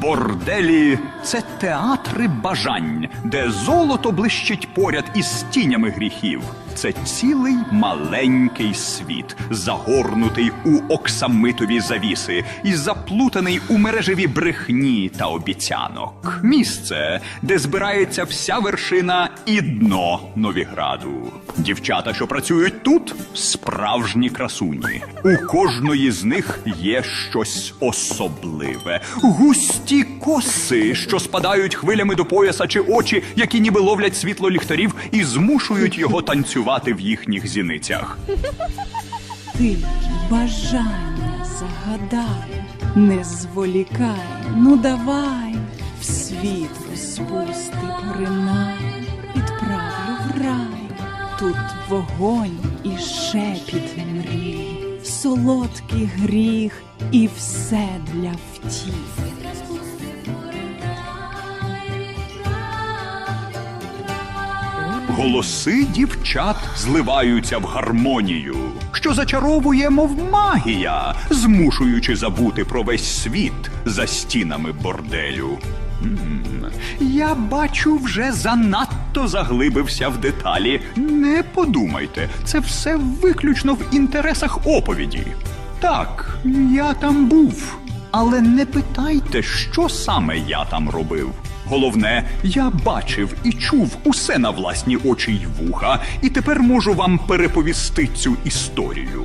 Борделі це театри бажань, де золото блищить поряд із тінями гріхів. Це цілий маленький світ, загорнутий у оксамитові завіси і заплутаний у мережеві брехні та обіцянок. Місце, де збирається вся вершина і дно Новіграду. Дівчата, що працюють тут, справжні красуні. У кожної з них є щось особливе. Густі коси, що спадають хвилями до пояса, чи очі, які ніби ловлять світло ліхтарів і змушують його танцювати в їхніх зіницях. Ти бажання загадай, не зволікай, ну давай, в світ розпусти поринай, відправлю в рай, тут вогонь і шепіт мрій, солодкий гріх і все для втіх. Голоси дівчат зливаються в гармонію, що зачаровує, мов магія, змушуючи забути про весь світ за стінами борделю. Я бачу, вже занадто заглибився в деталі. Не подумайте, це все виключно в інтересах оповіді. Так, я там був. Але не питайте, що саме я там робив. Головне, я бачив і чув усе на власні очі й вуха, і тепер можу вам переповісти цю історію.